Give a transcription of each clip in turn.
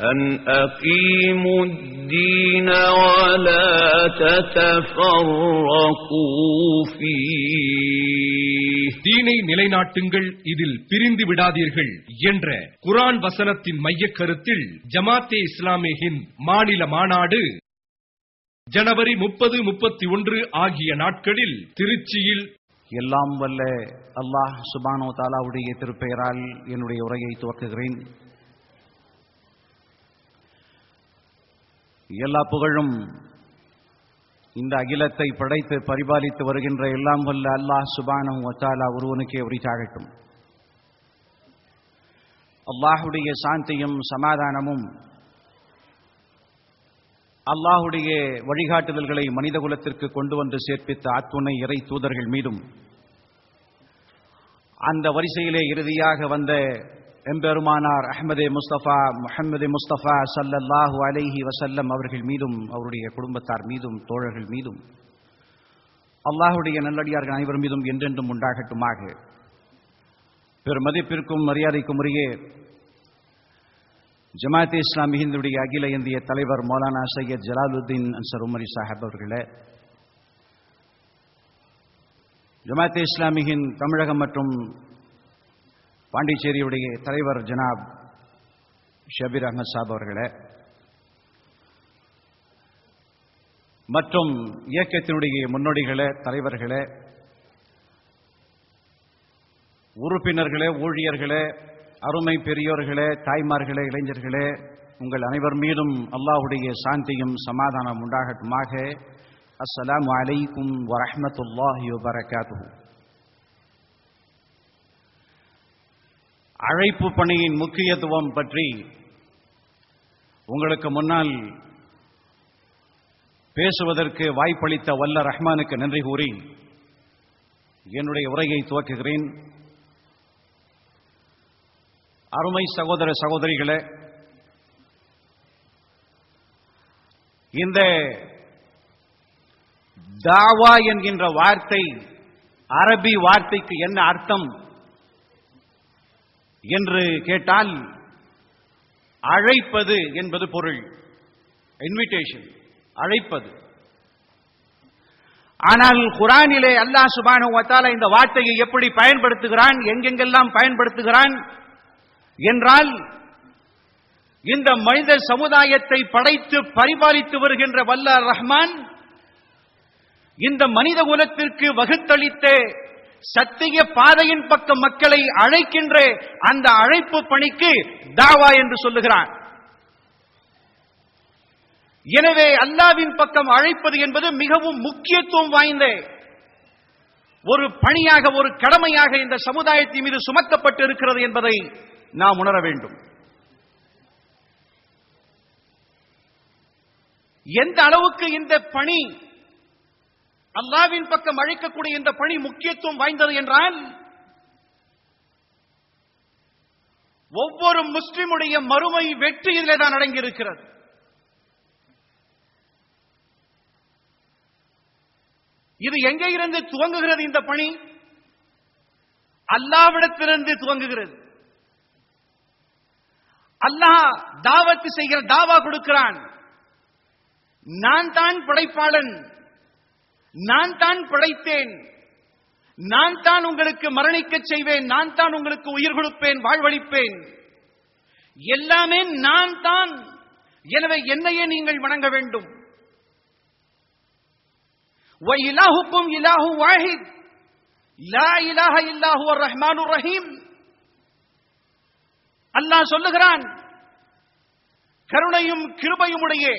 أن أقيموا الدين ولا تتفرقوا فيه தீனை நிலைநாட்டுங்கள் இதில் பிரிந்து விடாதீர்கள் என்ற குரான் வசனத்தின் மையக் கருத்தில் ஜமாத்தே இஸ்லாமே ஹிந்த் மாநில மாநாடு ஜனவரி முப்பது முப்பத்தி ஒன்று ஆகிய நாட்களில் திருச்சியில் எல்லாம் வல்ல அல்லாஹ் சுபானோ தாலாவுடைய திருப்பெயரால் என்னுடைய உரையை துவக்குகிறேன் எல்லா புகழும் இந்த அகிலத்தை படைத்து பரிபாலித்து வருகின்ற எல்லாம் வல்ல அல்லாஹ் சுபானம் வச்சாலா ஒருவனுக்கே உரித்தாகட்டும். அல்லாஹுடைய சாந்தியும் சமாதானமும் அல்லாஹுடைய வழிகாட்டுதல்களை மனித குலத்திற்கு கொண்டு வந்து சேர்ப்பித்த அத்துணை இறை தூதர்கள் மீதும் அந்த வரிசையிலே இறுதியாக வந்த எம்பெருமானார் அஹ்மதே முஸ்தபா முஹம்மது முஸ்தபா சல்லல்லாஹு அலைஹி வசல்லம் அவர்கள் மீதும் அவருடைய குடும்பத்தார் மீதும் தோழர்கள் மீதும் அல்லாஹுடைய நல்லடியார்கள் அனைவர் மீதும் என்றென்றும் உண்டாகட்டுமாக. பெருமதிப்பிற்கும் மரியாதைக்கும் உரிய ஜமாத் இஸ்லாம் ஹிந்துடைய அகில இந்திய தலைவர் மௌலானா சையத் ஜலாலுத்தீன் அன்சர் உமரி சாஹிப் அவர்களே ஜமாத் இஸ்லாமியின் தமிழகம் மற்றும் பாண்டிச்சேரியுடைய தலைவர் ஜனாப் ஷபீர் அஹமத் சாப் அவர்களே மற்றும் இயக்கத்தினுடைய முன்னோடிகளே தலைவர்களே உறுப்பினர்களே ஊழியர்களே அருமை பெரியோர்களே தாய்மார்களே இளைஞர்களே உங்கள் அனைவர் மீதும் அல்லாஹுடைய சாந்தியும் சமாதானம் உண்டாகட்டுமாக. அஸ்ஸலாமு அலைக்கும் வரஹ்மத்துல்லாஹி வபரகாத்துஹு. அழைப்பு பணியின் முக்கியத்துவம் பற்றி உங்களுக்கு முன்னால் பேசுவதற்கு வாய்ப்பளித்த வல்ல ரஹ்மானுக்கு நன்றி கூறி என்னுடைய உரையை துவக்குகிறேன். அருமை சகோதர சகோதரிகளே இந்த தாவா என்கின்ற வார்த்தை அரபி வார்த்தைக்கு என்ன அர்த்தம்? என்று கேட்டால் அழைப்பது என்பது பொருள். இன்விடேஷன் அழைப்பது. ஆனால் குரானிலே அல்லாஹ் சுபானு வத்தால இந்த வார்த்தையை எப்படி பயன்படுத்துகிறான் எங்கெங்கெல்லாம் பயன்படுத்துகிறான் என்றால் இந்த மனித சமுதாயத்தை படைத்து பரிபாலித்து வருகின்ற வல்ல ரஹ்மான் இந்த மனித குலத்திற்கு வகுத்தளித்த சத்திய பாதையின் பக்கம் மக்களை அழைக்கின்ற அந்த அழைப்பு பணிக்கு தாவா என்று சொல்லுகிறான். எனவே அல்லாவின் பக்கம் அழைப்பது என்பது மிகவும் முக்கியத்துவம் வாய்ந்த ஒரு பணியாக ஒரு கடமையாக இந்த சமுதாயத்தின் மீது சுமத்தப்பட்டு இருக்கிறது என்பதை நாம் உணர வேண்டும். எந்த அளவுக்கு இந்த பணி அல்லாவின் பக்கம் அழைக்கக்கூடிய இந்த பணி முக்கியத்துவம் வாய்ந்தது என்றால் ஒவ்வொரு முஸ்லிமுடைய மறுமை வெற்றி இதிலே தான் அடங்கியிருக்கிறது. இது எங்கே இருந்து துவங்குகிறது இந்த பணி? அல்லாவிடத்திலிருந்து துவங்குகிறது. அல்லாஹ் தாவத்து செய்கிற தாவா கொடுக்கிறான். நான் தான் படைப்பாளன். நான் தான் படைத்தேன் நான் தான் உங்களுக்கு மரணிக்க செய்வேன். நான் தான் உங்களுக்கு உயிர் கொடுப்பேன் வாழ்வழிப்பேன் எல்லாமே நான் தான். எனவே என்னையே நீங்கள் வணங்க வேண்டும். இலாஹுக்கும் இலாஹு வாஹித். லா இலாஹ இல்லாஹு ரஹ்மானு ரஹீம். அல்லாஹ் சொல்லுகிறான் கருணையும் கிருபையும் உடையே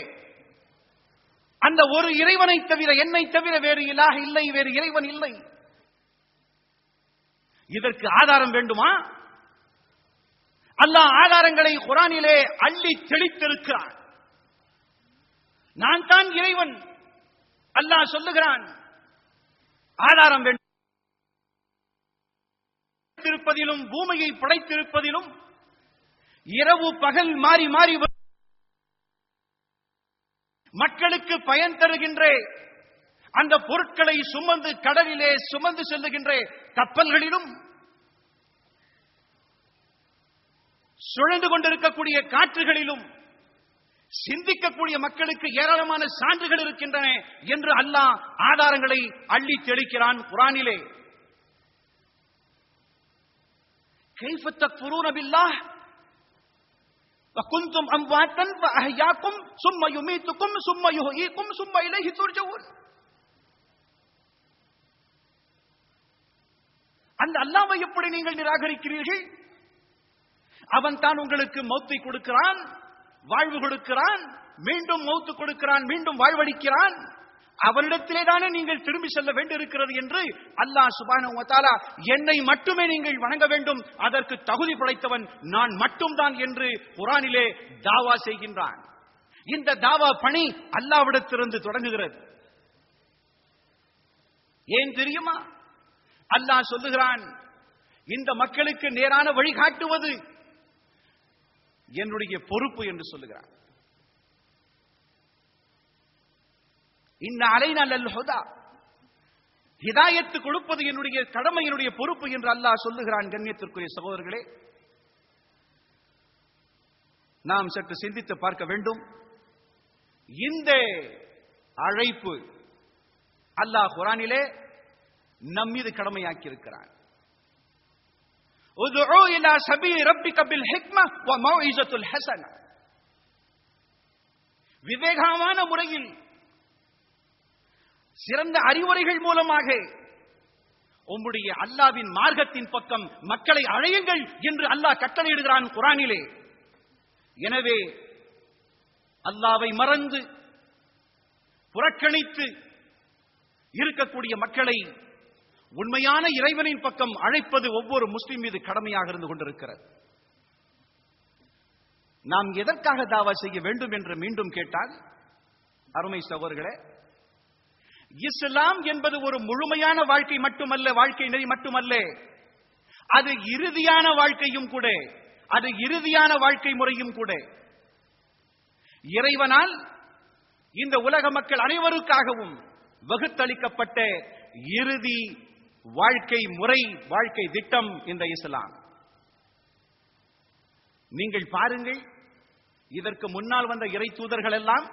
அந்த ஒரு இறைவனை தவிர என்னை தவிர வேறு இலாக இல்லை வேறு இறைவன் இல்லை. இதற்கு ஆதாரம் வேண்டுமா? அல்லாஹ் ஆதாரங்களை குரானிலே அள்ளி தெளித்திருக்கிறான். நான் தான் இறைவன் அல்லாஹ் சொல்லுகிறான். ஆதாரம் வேண்டும் படைத்திருப்பதிலும் பூமியை படைத்திருப்பதிலும் இரவு பகல் மாறி மாறி வரும் மக்களுக்கு பயன் தருகின்ற. அந்த பொருட்களை சுமந்து கடலிலே சுமந்து செல்லுகின்ற கப்பல்களிலும். சுழந்து கொண்டிருக்கக்கூடிய காற்றுகளிலும். சிந்திக்கக்கூடிய மக்களுக்கு ஏராளமான சான்றுகள் இருக்கின்றன என்று அல்லாஹ் ஆதாரங்களை அள்ளி தெளிக்கிறான் குரானிலே. கைஃபத்தக் புரூனபில்லாஹ் வகுந்தும் அம்வாத்தன் அஹ்யாக்கும் சும்ம யுமீத்துக்கும் சும்ம யுஹீக்கும் சும்ம இலைஹி துர்ஜவுன் அந்த அல்லாவை எப்படி நீங்கள் நிராகரிக்கிறீர்கள்? அவன் தான் உங்களுக்கு மௌத்தை கொடுக்கிறான் வாழ்வு கொடுக்கிறான் மீண்டும் மௌத்து கொடுக்கிறான் மீண்டும் வாழ்வடிக்கிறான் அவனிடத்திலே தானே நீங்கள் திரும்பி செல்ல வேண்டியிருக்கிறது என்று அல்லாஹ் சுபானு என்னை மட்டுமே நீங்கள் வணங்க வேண்டும். அதற்கு தகுதி படைத்தவன் நான் மட்டும்தான் என்று குரானிலே தாவா செய்கின்றான். இந்த தாவா பணி அல்லாவிடத்திலிருந்து தொடங்குகிறது. ஏன் தெரியுமா? அல்லாஹ் சொல்லுகிறான் இந்த மக்களுக்கு நேரான வழிகாட்டுவது என்னுடைய பொறுப்பு என்று சொல்லுகிறான். இன்ன அலைனா லல் ஹுதா. ஹிதாயத்து கொடுப்பது என்னுடைய கடமை என்னுடைய பொறுப்பு என்று அல்லாஹ் சொல்லுகிறான் கண்ணியத்திற்குரிய சகோதரர்களே. நாம் சற்று சிந்தித்து பார்க்க வேண்டும். இந்த அழைப்பு அல்லாஹ் குரானிலே நம் மீது கடமையாக்கி இருக்கிறான் விவேகமான முறையில் சிறந்த அறிவுரைகள் மூலமாக உம்முடைய அல்லாவின் மார்க்கத்தின் பக்கம் மக்களை அழையுங்கள் என்று அல்லாஹ் கட்டளையிடுகிறான் குரானிலே. எனவே அல்லாவை மறந்து புறக்கணித்து இருக்கக்கூடிய மக்களை உண்மையான இறைவனின் பக்கம் அழைப்பது ஒவ்வொரு முஸ்லிம் மீது கடமையாக இருந்து கொண்டிருக்கிறது. நாம் எதற்காக தாவா செய்ய வேண்டும் என்று மீண்டும் கேட்டால் அருமை சகோதரர்களே இஸ்லாம் என்பது ஒரு முழுமையான வாழ்க்கை மட்டுமல்ல வாழ்க்கை நெறி மட்டுமல்ல. அது இறுதியான வாழ்க்கையும் கூட அது இறுதியான வாழ்க்கை முறையும் கூட. இறைவனால் இந்த உலக மக்கள் அனைவருக்காகவும் வகுத்தளிக்கப்பட்ட இறுதி வாழ்க்கை முறை வாழ்க்கை திட்டம் இந்த இஸ்லாம். நீங்கள் பாருங்கள் இதற்கு முன்னால் வந்த இறை தூதர்கள் எல்லாம்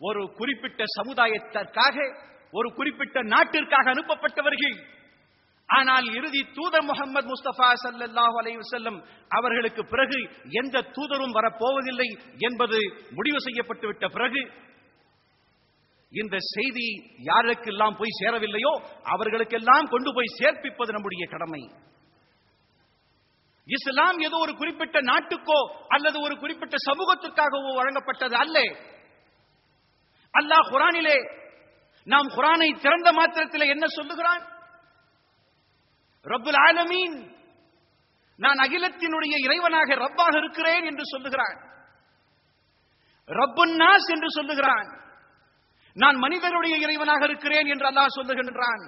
ஒரு குறிப்பிட்ட சமுதாயத்திற்காக ஒரு குறிப்பிட்ட நாட்டிற்காக அனுப்பப்பட்டவர்கள் ஆனால் இறுதி தூதர் முகமது முஸ்தபா சல்லாஹ் அலைவசல்லம் அவர்களுக்கு பிறகு எந்த தூதரும் வரப்போவதில்லை என்பது முடிவு செய்யப்பட்டுவிட்ட பிறகு இந்த செய்தி யாருக்கெல்லாம் போய் சேரவில்லையோ அவர்களுக்கெல்லாம் கொண்டு போய் சேர்ப்பிப்பது நம்முடைய கடமை. இஸ்லாம் ஏதோ ஒரு குறிப்பிட்ட நாட்டுக்கோ அல்லது ஒரு குறிப்பிட்ட சமூகத்திற்காகவோ வழங்கப்பட்டது அல்ல. அல்லாஹ் குரானிலே நாம் குரானை திறந்த மாத்திரத்தில் என்ன சொல்லுகிறான்? ரப்புல் ஆலமீன் நான் அகிலத்தினுடைய இறைவனாக ரப்பாக இருக்கிறேன் என்று சொல்லுகிறான். ரப்புன்னாஸ் என்று சொல்லுகிறான். நான் மனிதருடைய இறைவனாக இருக்கிறேன் என்று அல்லாஹ் சொல்லுகின்றான்.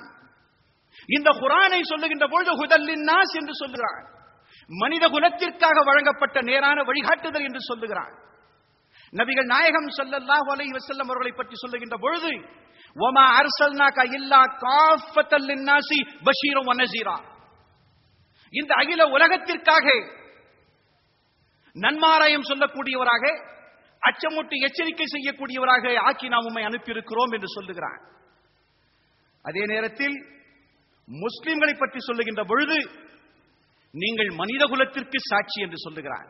இந்த குரானை சொல்லுகின்ற பொழுது ஹுதல்லின்னாஸ் என்று சொல்லுகிறான். மனித குலத்திற்காக வழங்கப்பட்ட நேரான வழிகாட்டுதல் என்று சொல்லுகிறான். நபிகள் நாயகம் ஸல்லல்லாஹு அலைஹி வஸல்லம் அவர்களை பற்றி சொல்லுகின்ற பொழுது வமா அர்சல்னாக இல்லா காஃபத்தல் லின்னாசி பஷீரம் வனசீரா இந்த அகில உலகத்திற்காக நன்மாராயம் சொல்லக்கூடியவராக அச்சமூட்டி எச்சரிக்கை செய்யக்கூடியவராக ஆக்கி நாம் உம்மை அனுப்பியிருக்கிறோம் என்று சொல்லுகிறான். அதே நேரத்தில் முஸ்லிம்களை பற்றி சொல்லுகின்ற பொழுது நீங்கள் மனித குலத்திற்கு சாட்சி என்று சொல்லுகிறான்.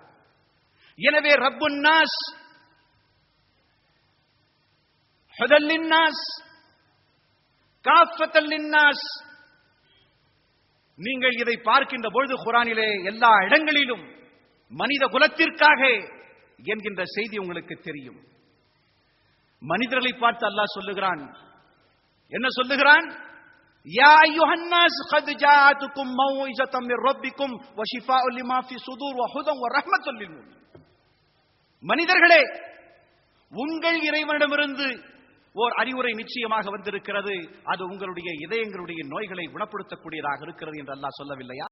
எனவே ரப்புன் நாஸ் ஹுதல்லின் நாஸ் காஃபத்தல்லின் நாஸ் நீங்கள் இதை பார்க்கின்ற பொழுது குரானிலே எல்லா இடங்களிலும் மனித குலத்திற்காக என்கின்ற செய்தி உங்களுக்கு தெரியும் மனிதர்களை பார்த்து அல்லாஹ் சொல்லுகிறான் என்ன சொல்லுகிறான் يا أيها الناس قد جاءتكم موعظة من ربكم وشفاء لما في صدور وهدى ورحمة للمؤمنين மனிதர்களே உங்கள் இறைவனிடமிருந்து ஓர் அறிவுரை நிச்சயமாக வந்திருக்கிறது. அது உங்களுடைய இதயங்களுடைய நோய்களை குணப்படுத்தக்கூடியதாக இருக்கிறது என்று அல்லாஹ் சொல்லவில்லையா?